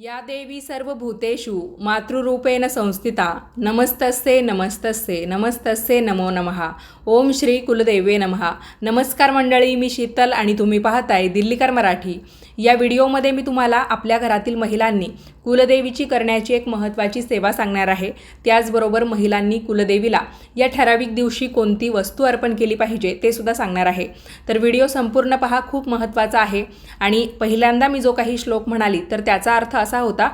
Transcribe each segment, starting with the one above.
या देवी सर्व भूतेषु मातृरूपेण संस्थिता। नमस्तस्ये नमस्तस्ते नमस्तस्ते नमो नमः। ओम श्री कुलदेवे नमः। नमस्कार मंडळी मी शीतल आणि तुम्ही पाहताय दिल्लीकर मराठी. या व्हिडिओमध्ये मी तुम्हाला आपल्या घरातील महिलांनी कुलदेवीची करण्याची एक महत्त्वाची सेवा सांगणार आहे. त्याचबरोबर महिलांनी कुलदेवीला या ठराविक दिवशी कोणती वस्तू अर्पण केली पाहिजे ते सुद्धा सांगणार आहे. तर व्हिडिओ संपूर्ण पहा खूप महत्त्वाचा आहे. आणि पहिल्यांदा मी जो काही श्लोक म्हणाली तर त्याचा अर्थ असा होता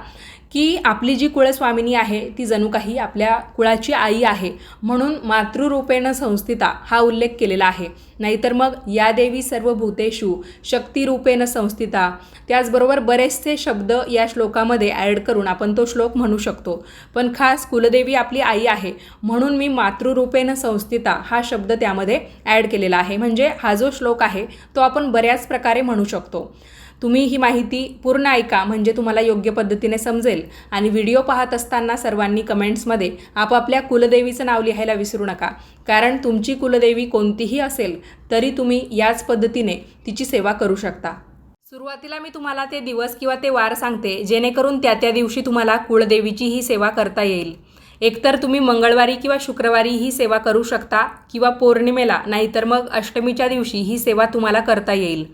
की आपली जी कुळस्वामिनी आहे ती जणू काही आपल्या कुळाची आई आहे. म्हणून मातृरूपेण संस्थिता हा उल्लेख केलेला आहे. नाहीतर मग या देवी सर्व भूतेषु शक्तिरूपेण संस्थिता त्याचबरोबर बरेचसे शब्द या श्लोकामध्ये ॲड करून आपण तो श्लोक म्हणू शकतो. पण खास कुलदेवी आपली आई आहे म्हणून मी मातृरूपेण संस्थिता हा शब्द त्यामध्ये ॲड केलेला आहे. म्हणजे हा जो श्लोक आहे तो आपण बऱ्याच प्रकारे म्हणू शकतो. तुम्ही ही माहिती पूर्ण ऐका म्हणजे तुम्हाला योग्य पद्धतीने समजेल. आणि व्हिडिओ पाहत असताना सर्वांनी कमेंट्समध्ये आपापल्या कुलदेवीचं नाव लिहायला विसरू नका. कारण तुमची कुलदेवी कोणतीही असेल तरी तुम्ही याच पद्धतीने तिची सेवा करू शकता. सुरुवातीला मी तुम्हाला ते दिवस किंवा ते वार सांगते जेणेकरून त्या त्या दिवशी तुम्हाला कुळदेवीची ही सेवा करता येईल. एकतर तुम्ही मंगळवारी किंवा शुक्रवारी ही सेवा करू शकता किंवा पौर्णिमेला नाहीतर मग अष्टमीच्या दिवशी ही सेवा तुम्हाला करता येईल.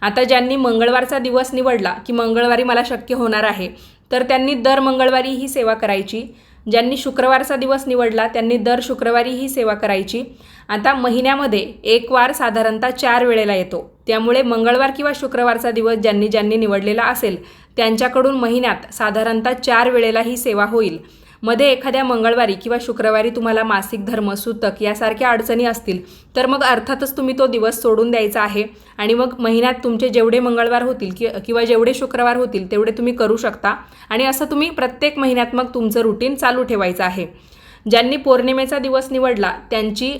आता ज्यांनी मंगळवारचा दिवस निवडला की मंगळवारी मला शक्य होणार आहे तर त्यांनी दर मंगळवारी ही सेवा करायची. ज्यांनी शुक्रवारचा दिवस निवडला त्यांनी दर शुक्रवारी ही सेवा करायची. आता महिन्यामध्ये एक वार साधारणतः चार वेळेला येतो. त्यामुळे मंगळवार किंवा शुक्रवारचा दिवस ज्यांनी ज्यांनी निवडलेला असेल त्यांच्याकडून महिन्यात साधारणतः चार वेळेला ही सेवा होईल. मध्ये एखाद्या मंगळवारी किंवा शुक्रवारी तुम्हाला मासिक धर्म सूतक यासारख्या अडचणी असतील तर मग अर्थातच तुम्ही तो दिवस सोडून द्यायचा आहे आणि मग महिन्यात तुमचे जेवढे मंगळवार होतील कि किंवा जेवढे शुक्रवार होतील तेवढे तुम्ही करू शकता आणि असं तुम्ही प्रत्येक महिन्यात मग तुमचं रुटीन चालू ठेवायचं आहे. ज्यांनी पौर्णिमेचा दिवस निवडला त्यांची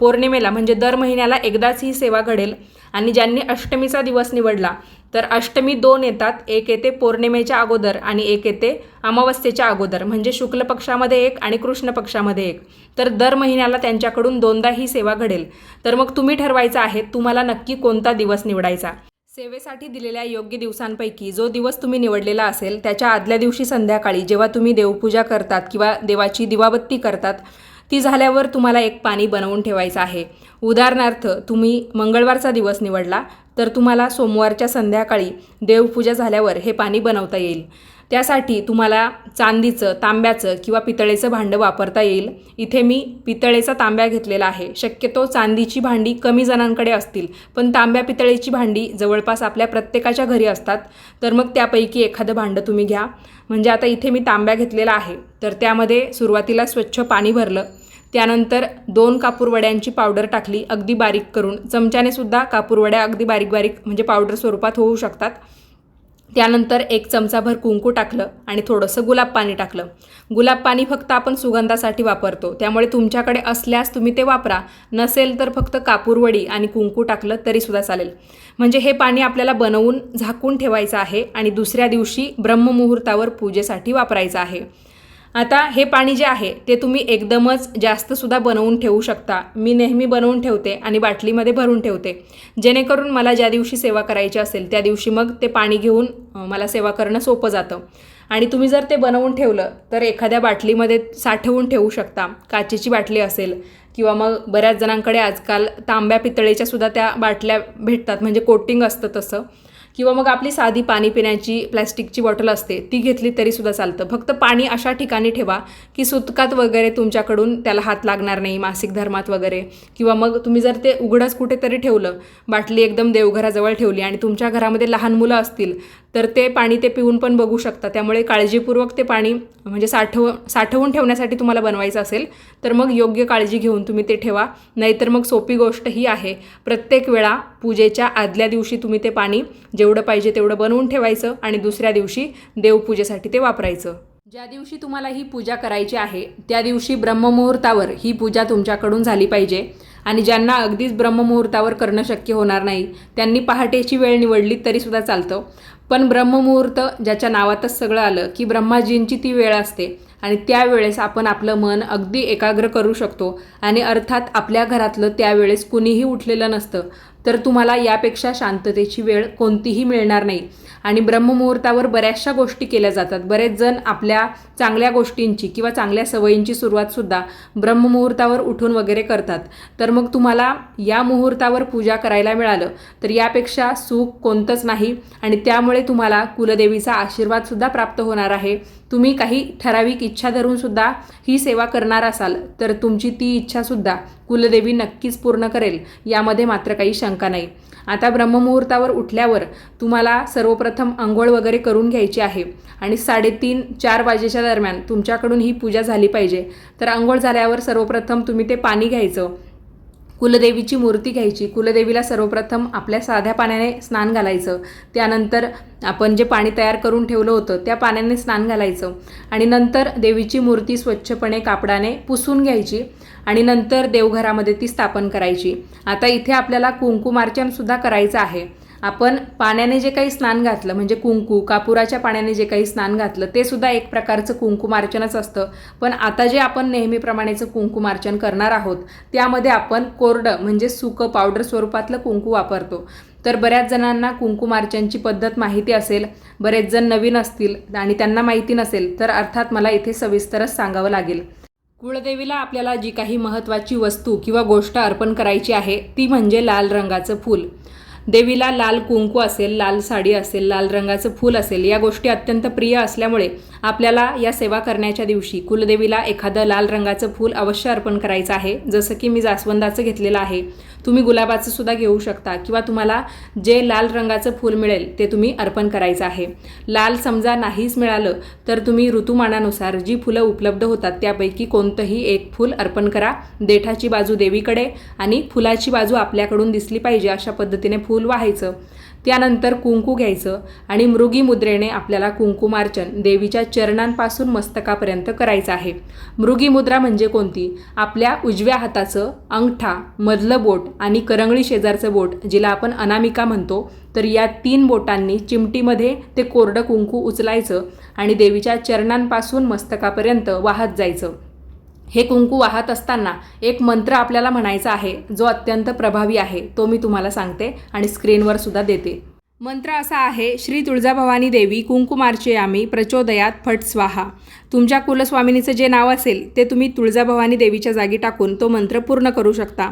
पौर्णिमेला म्हणजे दर महिन्याला एकदाच ही सेवा घडेल. आणि ज्यांनी अष्टमीचा दिवस निवडला तर अष्टमी दोन येतात एक येते पौर्णिमेच्या अगोदर आणि एक येते अमावस्येच्या अगोदर. म्हणजे शुक्ल पक्षामध्ये एक आणि कृष्ण पक्षामध्ये एक. तर दर महिन्याला त्यांच्याकडून दोनदा ही सेवा घडेल. तर मग तुम्ही ठरवायचं आहे तुम्हाला नक्की कोणता दिवस निवडायचा? सेवेसाठी दिलेल्या योग्य दिवसांपैकी जो दिवस तुम्ही निवडलेला असेल त्याच्या आदल्या दिवशी संध्याकाळी जेव्हा तुम्ही देवपूजा करतात किंवा देवाची दिवाबत्ती करतात ती झाल्यावर तुम्हाला एक पाणी बनवून ठेवायचं आहे. उदाहरणार्थ तुम्ही मंगळवारचा दिवस निवडला तर तुम्हाला सोमवारच्या संध्याकाळी देवपूजा झाल्यावर हे पाणी बनवता येईल. त्यासाठी तुम्हाला चांदीचं तांब्याचं किंवा पितळेचं भांडं वापरता येईल. इथे मी पितळेचा तांब्या घेतलेला आहे. शक्यतो चांदीची भांडी कमी जणांकडे असतील पण तांब्या पितळेची भांडी जवळपास आपल्या प्रत्येकाच्या घरी असतात. तर मग त्यापैकी एखादं भांडं तुम्ही घ्या. म्हणजे आता इथे मी तांब्या घेतलेला आहे. तर त्यामध्ये सुरुवातीला स्वच्छ पाणी भरलं. त्यानंतर दोन कापूरवड्यांची पावडर टाकली अगदी बारीक करून. चमच्याने सुद्धा कापूरवड्या अगदी बारीक बारीक म्हणजे पावडर स्वरूपात होऊ शकतात. त्यानंतर एक चमचाभर कुंकू टाकलं आणि थोडंसं गुलाब पाणी टाकलं. गुलाब पाणी फक्त आपण सुगंधासाठी वापरतो. त्यामुळे तुमच्याकडे असल्यास तुम्ही ते वापरा. नसेल तर फक्त कापूरवडी आणि कुंकू टाकलं तरीसुद्धा चालेल. म्हणजे हे पाणी आपल्याला बनवून झाकून ठेवायचं आहे आणि दुसऱ्या दिवशी ब्रह्ममुहूर्तावर पूजेसाठी वापरायचं आहे. आता हे पाणी जे आहे ते तुम्ही एकदमच जास्तसुद्धा बनवून ठेवू शकता. मी नेहमी बनवून ठेवते आणि बाटलीमध्ये भरून ठेवते. जेणेकरून मला ज्या दिवशी सेवा करायची असेल त्या दिवशी मग ते पाणी घेऊन मला सेवा करणं सोपं जातं. आणि तुम्ही जर ते बनवून ठेवलं तर एखाद्या बाटलीमध्ये साठवून ठेवू शकता. काचेची बाटली असेल किंवा मग बऱ्याच जणांकडे आजकाल तांब्या पितळेच्या सुद्धा त्या बाटल्या भेटतात. म्हणजे कोटिंग असतं तसं. किंवा मग आपली साधी पाणी पिण्याची प्लॅस्टिकची बॉटल असते ती घेतली तरीसुद्धा चालतं. फक्त पाणी अशा ठिकाणी ठेवा की सुतकात वगैरे तुमच्याकडून त्याला हात लागणार नाही मासिक धर्मात वगैरे. किंवा मग तुम्ही जर ते उघडंच कुठेतरी ठेवलं बाटली एकदम देवघराजवळ ठेवली आणि तुमच्या घरामध्ये लहान मुलं असतील तर ते पाणी ते पिऊन पण बघू शकता. त्यामुळे काळजीपूर्वक ते पाणी म्हणजे साठव साठवून ठेवण्यासाठी तुम्हाला बनवायचं असेल तर मग योग्य काळजी घेऊन तुम्ही ते ठेवा. नाहीतर मग सोपी गोष्ट ही आहे. प्रत्येक वेळा पूजेच्या आदल्या दिवशी तुम्ही ते पाणी जेवढं पाहिजे तेवढं बनवून ठेवायचं आणि दुसऱ्या दिवशी देवपूजेसाठी ते वापरायचं. ज्या दिवशी तुम्हाला ही पूजा करायची आहे त्या दिवशी ब्रह्ममुहूर्तावर ही पूजा तुमच्याकडून झाली पाहिजे. आणि ज्यांना अगदीच ब्रह्ममुहूर्तावर करणं शक्य होणार नाही त्यांनी पहाटेची वेळ निवडली तरीसुद्धा चालतं. पण ब्रह्ममुहूर्त ज्याच्या नावातच सगळं आलं की ब्रह्माजींची ती वेळ असते. आणि त्यावेळेस आपण आपलं मन अगदी एकाग्र करू शकतो. आणि अर्थात आपल्या घरातलं त्यावेळेस कुणीही उठलेलं नसतं. तर तुम्हाला यापेक्षा शांततेची वेळ कोणतीही मिळणार नाही. आणि ब्रह्ममुहूर्तावर बऱ्याचशा गोष्टी केल्या जातात. बरेच जण आपल्या चांगल्या गोष्टींची किंवा चांगल्या सवयींची सुरुवातसुद्धा ब्रह्ममुहूर्तावर उठून वगैरे करतात. तर मग तुम्हाला या मुहूर्तावर पूजा करायला मिळालं तर यापेक्षा सुख कोणतंच नाही. आणि त्यामुळे तुम्हाला कुलदेवीचा आशीर्वादसुद्धा प्राप्त होणार आहे. तुम्ही काही ठराविक इच्छा धरूनसुद्धा ही सेवा करणार असाल तर तुमची ती इच्छासुद्धा कुलदेवी नक्कीच पूर्ण करेल यामध्ये मात्र काही शंका नाही. आता ब्रह्ममुहूर्तावर उठल्यावर तुम्हाला सर्वप्रथम आंघोळ वगैरे करून घ्यायची आहे आणि साडेतीन चार वाजेच्या दरम्यान तुमच्याकडून ही पूजा झाली पाहिजे. तर आंघोळ झाल्यावर सर्वप्रथम तुम्ही ते पाणी घ्यायचं. कुलदेवीची मूर्ती घ्यायची. कुलदेवीला सर्वप्रथम आपल्या साध्या पाण्याने स्नान घालायचं. त्यानंतर आपण जे पाणी तयार करून ठेवलं होतं त्या पाण्याने स्नान घालायचं. आणि नंतर देवीची मूर्ती स्वच्छपणे कापडाने पुसून घ्यायची आणि नंतर देवघरामध्ये ती स्थापन करायची. आता इथे आपल्याला कुंकुमार्चनसुद्धा करायचं आहे. आपण पाण्याने जे काही स्नान घातलं म्हणजे कुंकू कापुराच्या पाण्याने जे काही स्नान घातलं ते सुद्धा एक प्रकारचं कुंकुमार्चनच असतं. पण आता जे आपण नेहमीप्रमाणेचं कुंकुमार्चन करणार आहोत त्यामध्ये आपण कोरडं म्हणजे सुकं पावडर स्वरूपातलं कुंकू वापरतो. तर बऱ्याच जणांना कुंकुमार्चनची पद्धत माहिती असेल बरेच जण नवीन असतील आणि त्यांना माहिती नसेल तर अर्थात मला इथे सविस्तरच सांगावं लागेल. कुळदेवीला आपल्याला जी काही महत्त्वाची वस्तू किंवा गोष्ट अर्पण करायची आहे ती म्हणजे लाल रंगाचं फूल. देवीला लाल कुंकू असेल लाल साडी असेल लाल रंगाचं फूल असेल या गोष्टी अत्यंत प्रिय असल्यामुळे आपल्याला या सेवा करण्याच्या दिवशी कुलदेवीला एखादं लाल रंगाचं फूल अवश्य अर्पण करायचं आहे. जसं की मी जास्वंदाचं घेतलेलं आहे. तुम्ही गुलाबाचं सुद्धा घेऊ शकता किंवा तुम्हाला जे लाल रंगाचं फूल मिळेल ते तुम्ही अर्पण करायचं आहे. लाल समजा नाहीच मिळालं तर तुम्ही ऋतुमानानुसार जी फुलं उपलब्ध होतात त्यापैकी कोणतंही एक फूल अर्पण करा. देठाची बाजू देवीकडे आणि फुलाची बाजू आपल्याकडून दिसली पाहिजे अशा पद्धतीने फूल वाहायचं. त्यानंतर कुंकू घ्यायचं आणि मृगी मुद्रेने आपल्याला कुंकुमार्चन देवीच्या चरणांपासून मस्तकापर्यंत करायचं आहे. मृगी मुद्रा म्हणजे कोणती? आपल्या उजव्या हाताचं अंगठा मधलं बोट आणि करंगळी शेजारचं बोट जिला आपण अनामिका म्हणतो. तर या तीन बोटांनी चिमटीमध्ये ते कोरडं कुंकू उचलायचं आणि देवीच्या चरणांपासून मस्तकापर्यंत वाहत जायचं. हे कुंकू वाहत असताना एक मंत्र आपल्याला म्हणायचा आहे जो अत्यंत प्रभावी आहे तो मी तुम्हाला सांगते आणि स्क्रीनवर सुद्धा देते. मंत्र असा आहे श्री तुळजाभवानी देवी कुंकुमार्चे आम्ही प्रचोदयात फट स्वाहा. तुमच्या कुलस्वामिनीचं जे नाव असेल ते तुम्ही तुळजाभवानी देवीच्या जागी टाकून तो मंत्र पूर्ण करू शकता.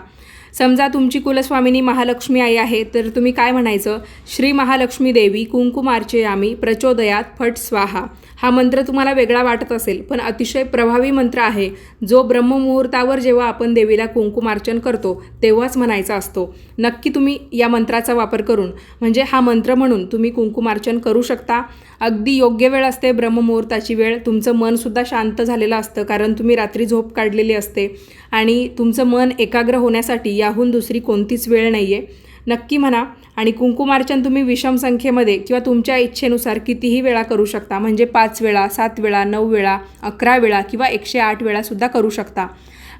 समजा तुमची कुलस्वामिनी महालक्ष्मी आई आहे तर तुम्ही काय म्हणायचं? श्री महालक्ष्मी देवी कुंकुमार्चे आम्ही प्रचोदयात फट स्वाहा. हा मंत्र तुम्हाला वेगळा वाटत असेल पण अतिशय प्रभावी मंत्र आहे. जो ब्रह्ममुहूर्तावर जेव्हा आपण देवीला कुंकुमार्चन करतो तेव्हाच म्हणायचा असतो. नक्की तुम्ही या मंत्राचा वापर करून म्हणजे हा मंत्र म्हणून तुम्ही कुंकुमार्चन करू शकता. अगदी योग्य वेळ असते ब्रह्ममुहूर्ताची वेळ. तुमचं मनसुद्धा शांत झालेलं असतं कारण तुम्ही रात्री झोप काढलेली असते. आणि तुमचं मन एकाग्र होण्यासाठी याहून दुसरी कोणतीच वेळ नाही आहे नक्की म्हणा आणि कुंकुमार्चन तुम्ही विषम संख्येमध्ये किंवा तुमच्या इच्छेनुसार कितीही वेळा करू शकता. म्हणजे पाच वेळा सात वेळा नऊ वेळा अकरा वेळा किंवा एकशे आठ वेळासुद्धा करू शकता.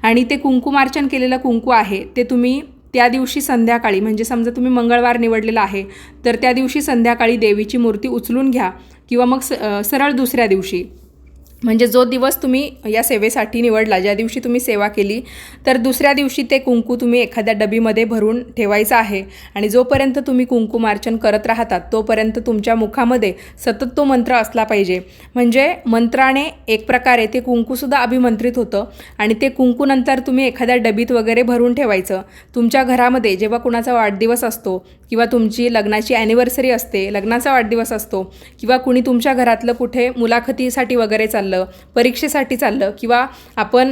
आणि ते कुंकुमार्चन केलेलं कुंकू आहे ते तुम्ही त्या दिवशी संध्याकाळी म्हणजे समजा तुम्ही मंगळवार निवडलेला आहे तर त्या दिवशी संध्याकाळी देवीची मूर्ती उचलून घ्या किंवा मग स सरळ दुसऱ्या दिवशी. म्हणजे जो दिवस तुम्ही या सेवेसाठी निवडला ज्या दिवशी तुम्ही सेवा केली तर दुसऱ्या दिवशी ते कुंकू तुम्ही एखाद्या डबीमध्ये भरून ठेवायचं आहे. आणि जोपर्यंत तुम्ही कुंकुमार्चन करत राहतात तोपर्यंत तुमच्या मुखामध्ये सतत तो मंत्र असला पाहिजे. म्हणजे मंत्राने एक प्रकारे ते कुंकूसुद्धा अभिमंत्रित होतं आणि ते कुंकूनंतर तुम्ही एखाद्या डबीत वगैरे भरून ठेवायचं. तुमच्या घरामध्ये जेव्हा कुणाचा वाढदिवस असतो किंवा तुमची लग्नाची ॲनिव्हर्सरी असते लग्नाचा वाढदिवस असतो किंवा कुणी तुमच्या घरातलं कुठे मुलाखतीसाठी वगैरे चाललं परीक्षेसाठी चाललं किंवा आपण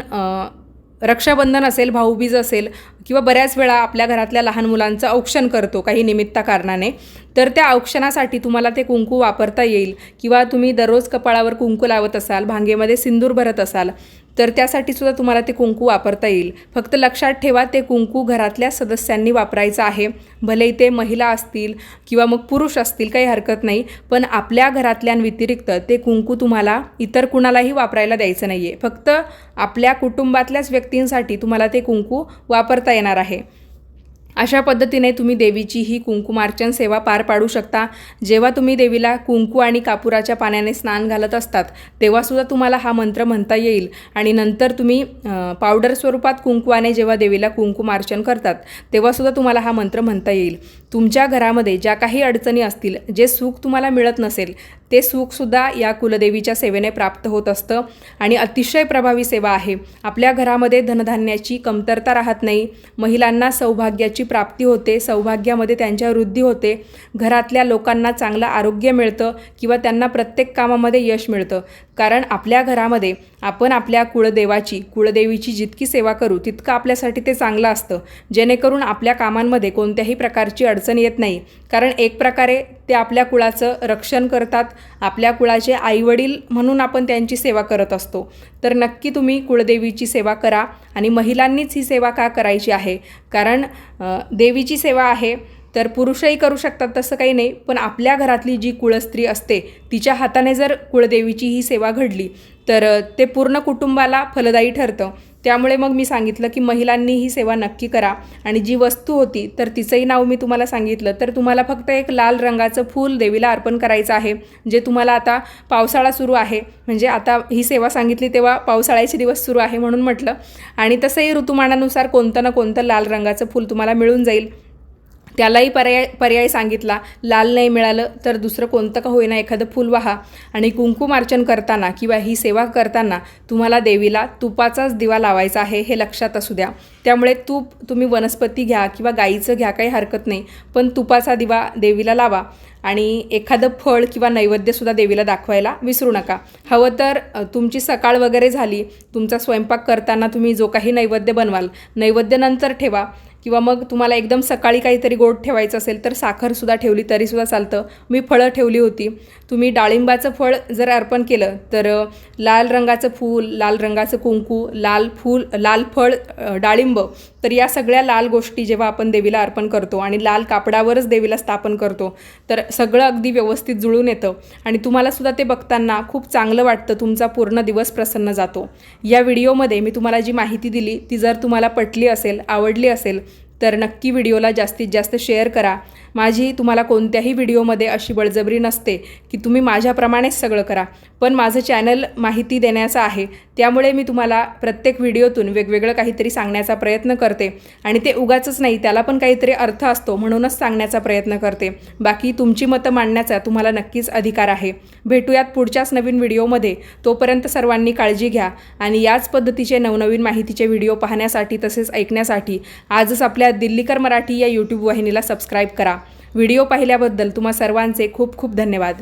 रक्षाबंधन असेल भाऊबीज असेल किंवा बऱ्याच वेळा आपल्या घरातल्या लहान मुलांचं औक्षण करतो काही निमित्त कारणाने तर त्या औक्षणासाठी तुम्हाला ते कुंकू वापरता येईल किंवा तुम्ही दररोज कपाळावर कुंकू लावत असाल भांगेमध्ये सिंदूर भरत असाल तर त्यासाठी सुद्धा तुम्हाला ते कुंकू वापरता येईल. फक्त लक्षात ठेवा ते कुंकू घरातल्या सदस्यांनी वापरायचं आहे. भले ते महिला असतील किंवा मग पुरुष असतील काही हरकत नाही. पण आपल्या घरातल्यांव्यतिरिक्त ते कुंकू तुम्हाला इतर कुणालाही वापरायला द्यायचं नाही आहे फक्त आपल्या कुटुंबातल्याच व्यक्तींसाठी तुम्हाला ते कुंकू वापरता येणार आहे. अशा पद्धतीने तुम्ही देवीची ही कुंकुमार्चन सेवा पार पाडू शकता. जेव्हा तुम्ही देवीला कुंकू आणि कापुराच्या पाण्याने स्नान घालत असतात तेव्हासुद्धा तुम्हाला हा मंत्र म्हणता येईल. आणि नंतर तुम्ही पावडर स्वरूपात कुंकवाने जेव्हा देवीला कुंकुमार्चन करतात तेव्हासुद्धा तुम्हाला हा मंत्र म्हणता येईल. तुमच्या घरामध्ये ज्या काही अडचणी असतील जे सुख तुम्हाला मिळत नसेल ते सुखसुद्धा या कुलदेवीच्या सेवेने प्राप्त होत असतं. आणि अतिशय प्रभावी सेवा आहे. आपल्या घरामध्ये धनधान्याची कमतरता राहत नाही. महिलांना सौभाग्याची प्राप्ती होते. सौभाग्यामध्ये त्यांच्या वृद्धी होते. घरातल्या लोकांना चांगलं आरोग्य मिळतं किंवा त्यांना प्रत्येक कामामध्ये यश मिळतं. कारण आपल्या घरामध्ये आपण आपल्या कुळदेवाची कुळदेवीची जितकी सेवा करू तितकं आपल्यासाठी ते चांगलं असतं. जेणेकरून आपल्या कामांमध्ये कोणत्याही प्रकारची अडचण येत नाही. कारण एक प्रकारे ते आपल्या कुळाचं रक्षण करतात. आपल्या कुळाचे आईवडील म्हणून आपण त्यांची सेवा करत असतो. तर नक्की तुम्ही कुळदेवीची सेवा करा आणि महिलांनीच ही सेवा का करायची आहे? कारण देवीची सेवा आहे. तर पुरुषही करू शकतात तसं काही नाही. पण आपल्या घरातली जी कुळस्त्री असते तिच्या हाताने जर कुळदेवीची ही सेवा घडली तर ते पूर्ण कुटुंबाला फलदायी ठरतं. त्यामुळे मग मी सांगितलं की महिलांनी ही सेवा नक्की करा. आणि जी वस्तू होती तर तिचंही नाव मी तुम्हाला सांगितलं. तर तुम्हाला फक्त एक लाल रंगाचं फूल देवीला अर्पण करायचं आहे जे तुम्हाला आता पावसाळा सुरू आहे. म्हणजे आता ही सेवा सांगितली तेव्हा पावसाळ्याचे दिवस सुरू आहे म्हणून म्हटलं. आणि तसंही ऋतुमानानुसार कोणतं ना कोणतं लाल रंगाचं फूल तुम्हाला मिळून जाईल. त्यालाही पर्याय पर्याय सांगितला. लाल नाही मिळालं तर दुसरं कोणतं का होईना एखादं फूल वाहा. आणि कुंकुमार्चन करताना किंवा ही सेवा करताना तुम्हाला देवीला तुपाचाच दिवा लावायचा आहे हे लक्षात असू द्या. त्यामुळे तूप तुम्ही वनस्पती घ्या किंवा गाईचं घ्या काही हरकत नाही. पण तुपाचा दिवा देवीला लावा. आणि एखादं फळ किंवा नैवेद्यसुद्धा देवीला दाखवायला विसरू नका. हवं तर तुमची सकाळ वगैरे झाली. तुमचा स्वयंपाक करताना तुम्ही जो काही नैवेद्य बनवाल नैवेद्य नंतर ठेवा. किंवा मग तुम्हाला एकदम सकाळी काहीतरी गोड ठेवायचं असेल तर साखरसुद्धा ठेवली तरीसुद्धा चालतं. मी फळं ठेवली होती. तुम्ही डाळिंबाचं फळ जर अर्पण केलं तर लाल रंगाचं फूल लाल रंगाचं कुंकू लाल फूल लाल फळ डाळिंब तर या सगळ्या लाल गोष्टी जेव्हा आपण देवीला अर्पण करतो आणि लाल कापडावरच देवीला स्थापन करतो तर सगळं अगदी व्यवस्थित जुळून येतं आणि तुम्हालासुद्धा ते बघताना खूप चांगलं वाटतं तुमचा पूर्ण दिवस प्रसन्न जातो. या व्हिडिओमध्ये मी तुम्हाला जी माहिती दिली ती जर तुम्हाला पटली असेल आवडली असेल तर नक्की व्हिडिओला जास्तीत जास्त शेअर करा. माझी तुम्हाला कोणत्याही व्हिडिओमध्ये अशी बळजबरी नसते की तुम्ही माझ्याप्रमाणेच सगळं करा. पण माझं चॅनल माहिती देण्याचं आहे. त्यामुळे मी तुम्हाला प्रत्येक व्हिडिओतून वेगवेगळं काहीतरी सांगण्याचा प्रयत्न करते. आणि ते उगाचंच नाही त्याला पण काहीतरी अर्थ असतो म्हणूनच सांगण्याचा प्रयत्न करते. बाकी तुमची मतं मांडण्याचा तुम्हाला नक्कीच अधिकार आहे. भेटूयात पुढच्याच नवीन व्हिडिओमध्ये. तोपर्यंत सर्वांनी काळजी घ्या. आणि याच पद्धतीचे नवनवीन माहितीचे व्हिडिओ पाहण्यासाठी तसेच ऐकण्यासाठी आजच आपल्या दिल्लीकर मराठी या यूट्यूब वाहिनीला सबस्क्राईब करा. व्हिडिओ पाहिल्याबद्दल तुम्हा सर्वांचे खूप खूप धन्यवाद.